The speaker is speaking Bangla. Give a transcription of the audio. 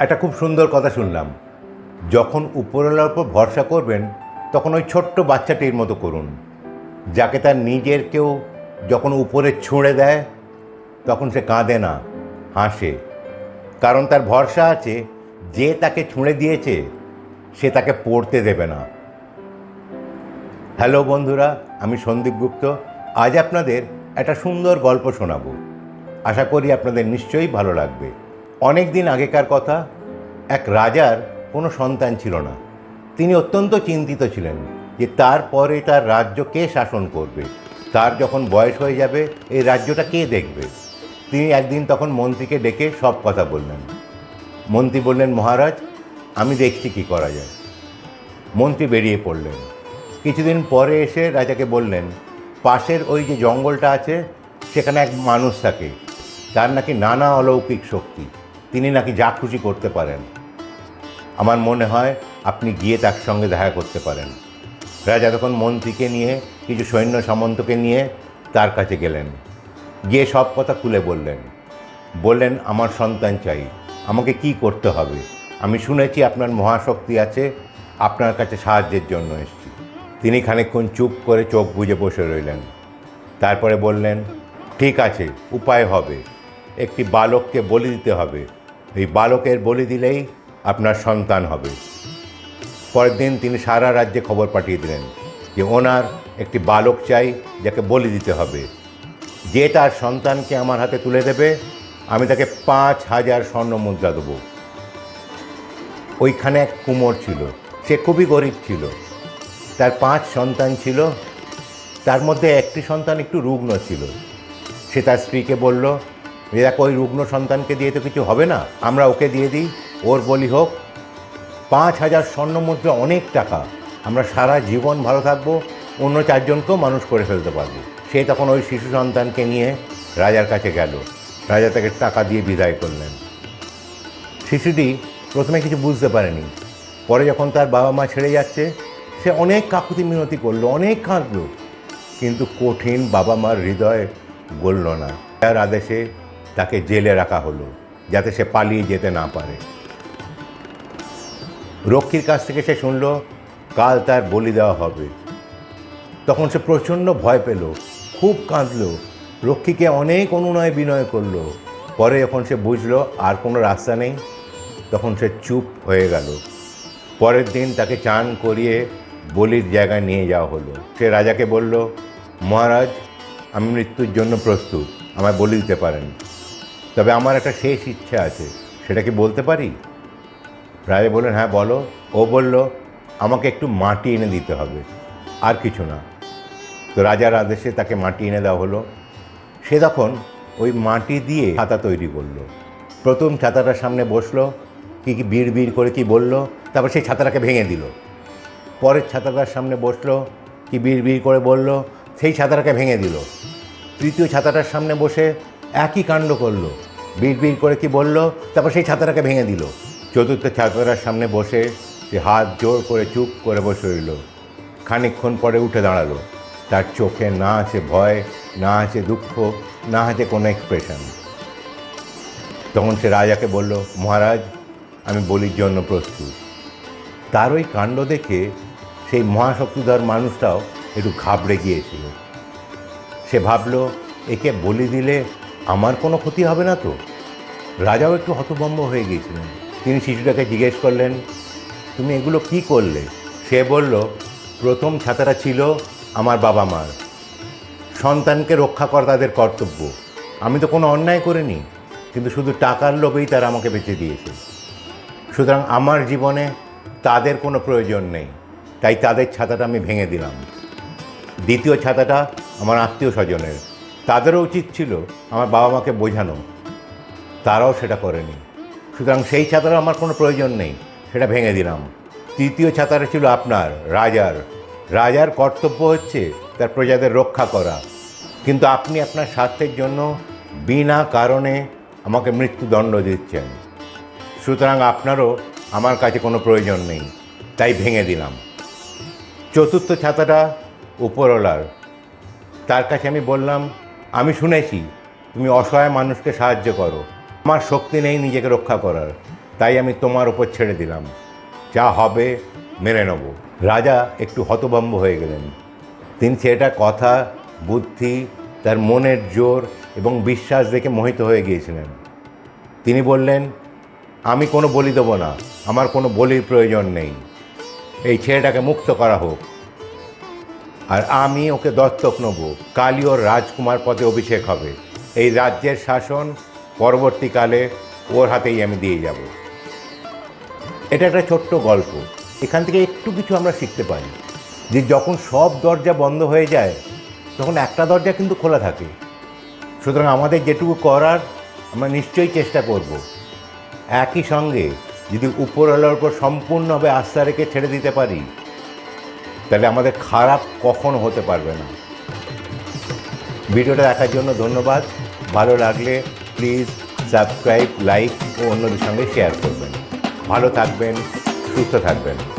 একটা খুব সুন্দর কথা শুনলাম। যখন উপরওয়ালার উপর ভরসা করবেন, তখন ওই ছোট্ট বাচ্চাটির মতো করুন। যাকে তার নিজের কেউ যখন উপরে ছুঁড়ে দেয়, তখন সে কাঁদে না, হাসে। কারণ তার ভরসা আছে, যে তাকে ছুঁড়ে দিয়েছে, সে তাকে পড়তে দেবে না। হ্যালো বন্ধুরা, আমি সন্দীপ গুপ্ত। আজ আপনাদের একটা সুন্দর গল্প শোনাবো। আশা করি আপনাদের নিশ্চয়ই ভালো লাগবে। অনেক দিন আগেকার কথা, এক রাজার কোনো সন্তান ছিল না। তিনি অত্যন্ত চিন্তিত ছিলেন যে তারপরে তার রাজ্য কে শাসন করবে। তার যখন বয়স হয়ে যাবে, এই রাজ্যটা কে দেখবে? তিনি একদিন তখন মন্ত্রীকে ডেকে সব কথা বললেন। মন্ত্রী বললেন, মহারাজ, আমি দেখছি কি করা যায়। মন্ত্রী বেরিয়ে পড়লেন। কিছুদিন পরে এসে রাজাকে বললেন, পাশের ওই যে জঙ্গলটা আছে, সেখানে এক মানুষ থাকে। তার নাকি নানা অলৌকিক শক্তি। তিনি নাকি যা খুশি করতে পারেন। আমার মনে হয় আপনি গিয়ে তার সঙ্গে দেখা করতে পারেন। রাজা তখন মন্ত্রীকে নিয়ে, কিছু সৈন্য সামন্তকে নিয়ে তার কাছে গেলেন। গিয়ে সব কথা খুলে বললেন। বললেন, আমার সন্তান চাই, আমাকে কি করতে হবে? আমি শুনেছি আপনার মহাশক্তি আছে, আপনার কাছে সাহায্যের জন্য এসেছি। তিনি খানিকক্ষণ চুপ করে চোখ বুজে বসে রইলেন। তারপরে বললেন, ঠিক আছে, উপায় হবে। একটি বালককে বলি দিতে হবে। এই বালকের বলি দিলেই আপনার সন্তান হবে। পরের দিন তিনি সারা রাজ্যে খবর পাঠিয়ে দিলেন যে ওনার একটি বালক চাই, যাকে বলি দিতে হবে। যে তার সন্তানকে আমার হাতে তুলে দেবে, আমি তাকে পাঁচ হাজার স্বর্ণ মুদ্রা দেবো। ওইখানে এক কুমোর ছিল, সে খুবই গরিব ছিল। তার পাঁচ সন্তান ছিল, তার মধ্যে একটি সন্তান একটু রুগ্ন ছিল। সে তার স্ত্রীকে বলল যে দেখো ওই রুগ্ন সন্তানকে দিয়ে তো কিছু হবে না। আমরা ওকে দিয়ে দিই। ওর বলি হোক, পাঁচ হাজার স্বর্ণ মুদ্রা অনেক টাকা। আমরা সারা জীবন ভালো থাকব, অন্য চারজনকেও মানুষ করে ফেলতে পারব। সে তখন ওই শিশু সন্তানকে নিয়ে রাজার কাছে গেল। রাজা তাকে টাকা দিয়ে বিদায় করলেন। শিশুটি প্রথমে কিছু বুঝতে পারেনি। পরে যখন তার বাবা মা ছেড়ে যাচ্ছে, সে অনেক কাকুতি মিনতি করল, অনেক কাঁদলো। কিন্তু কঠিন বাবা মার হৃদয় গলল না। তার আদেশে তাকে জেলে রাখা হলো, যাতে সে পালিয়ে যেতে না পারে। রক্ষীর কাছ থেকে সে শুনল, কাল তার বলি দেওয়া হবে। তখন সে প্রচণ্ড ভয় পেল, খুব কাঁদল। রক্ষীকে অনেক অনুনয় বিনয় করল। পরে যখন সে বুঝলো আর কোনো রাস্তা নেই, তখন সে চুপ হয়ে গেল। পরের দিন তাকে চান করিয়ে বলির জায়গায় নিয়ে যাওয়া হলো। সে রাজাকে বলল, মহারাজ, আমি মৃত্যুর জন্য প্রস্তুত। আমায় বলি দিতে পারেন। তবে আমার একটা শেষ ইচ্ছে আছে, সেটা কি বলতে পারি? রাজা বললেন হ্যাঁ বলো। ও বলল, আমাকে একটু মাটি এনে দিতে হবে, আর কিছু না। তো রাজার আদেশে তাকে মাটি এনে দেওয়া হলো। সে তখন ওই মাটি দিয়ে ছাতা তৈরি করল। প্রথম ছাতাটার সামনে বসল, কি কি বিড় বিড় করে কি বলল, তারপর সেই ছাতাটাকে ভেঙে দিল। পরের ছাতাটার সামনে বসল, কি বিড় বিড় করে বলল, সেই ছাতাটাকে ভেঙে দিল। তৃতীয় ছাতাটার সামনে বসে একই কাণ্ড করল। বিড় করে কি বলল, তারপর সেই ছাতাটাকে ভেঙে দিল। চতুর্থ ছাতাটার সামনে বসে সে হাত জোর করে চুপ করে বসে রইল। খানিকক্ষণ পরে উঠে দাঁড়াল। তার চোখে না আছে ভয়, না আছে দুঃখ, না আছে কোনো এক্সপ্রেশন তখন সে রাজাকে বলল, মহারাজ, আমি বলির জন্য প্রস্তুত। তার ওই কাণ্ড দেখে সেই মহাশক্তিধর মানুষটাও একটু ঘাবড়ে গিয়েছিল। সে ভাবল, একে বলি দিলে আমার কোনো ক্ষতি হবে না তো? রাজাও একটু হতভম্ব হয়ে গিয়েছিলেন। তিনি শিশুটাকে জিজ্ঞেস করলেন, তুমি এগুলো কি করলে? সে বলল, প্রথম ছাতাটা ছিল আমার বাবা মার। সন্তানকে রক্ষা করা তাদের কর্তব্য। আমি তো কোনো অন্যায় করিনি, কিন্তু শুধু টাকার লোভেই তারা আমাকে বেঁচে দিয়েছে। সুতরাং আমার জীবনে তাদের কোনো প্রয়োজন নেই। তাই তাদের ছাতাটা আমি ভেঙে দিলাম। দ্বিতীয় ছাতাটা আমার আত্মীয় স্বজনের। তাদেরও উচিত ছিল আমার বাবা মাকে বোঝানো। তারাও সেটা করেনি। সুতরাং সেই ছাতারও আমার কোনো প্রয়োজন নেই, সেটা ভেঙে দিলাম। তৃতীয় ছাতাটা ছিল আপনার, রাজার। রাজার কর্তব্য হচ্ছে তার প্রজাদের রক্ষা করা। কিন্তু আপনি আপনার স্বার্থের জন্য বিনা কারণে আমাকে মৃত্যুদণ্ড দিচ্ছেন। সুতরাং আপনারও আমার কাছে কোনো প্রয়োজন নেই, তাই ভেঙে দিলাম। চতুর্থ ছাতাটা উপরওয়ালার। তার কাছে আমি বললাম আমি শুনেছি, তুমি অসহায় মানুষকে সাহায্য করো। আমার শক্তি নেই নিজেকে রক্ষা করার, তাই আমি তোমার ওপর ছেড়ে দিলাম। যা হবে, মেনে নেব। রাজা একটু হতভম্ব হয়ে গেলেন। তিনি ছেলেটার কথা, বুদ্ধি, তার মনের জোর এবং বিশ্বাস দেখে মোহিত হয়ে গিয়েছিলেন। তিনি বললেন, আমি কোনো বলি দেবো না, আমার কোনো বলির প্রয়োজন নেই। এই ছেলেটাকে মুক্ত করা হোক। আর আমি ওকে দত্তক নেব। কালী ওর রাজকুমার পদে অভিষেক হবে। এই রাজ্যের শাসন পরবর্তীকালে ওর হাতেই আমি দিয়ে যাব। এটা একটা ছোট্ট গল্প। এখান থেকে একটু কিছু আমরা শিখতে পারি। যে যখন সব দরজা বন্ধ হয়ে যায়, তখন একটা দরজা কিন্তু খোলা থাকে। সুতরাং আমাদের যেটুকু করার, আমরা নিশ্চয়ই চেষ্টা করব। একই সঙ্গে যদি উপরওয়ালার উপর সম্পূর্ণভাবে আস্থা রেখে ছেড়ে দিতে পারি তাহলে আমাদের খারাপ কখনো হতে পারবে না। ভিডিওটা দেখার জন্য ধন্যবাদ। ভালো লাগলে প্লিজ সাবস্ক্রাইব লাইক ও অন্যদের সঙ্গে শেয়ার করবেন। ভালো থাকবেন, সুস্থ থাকবেন।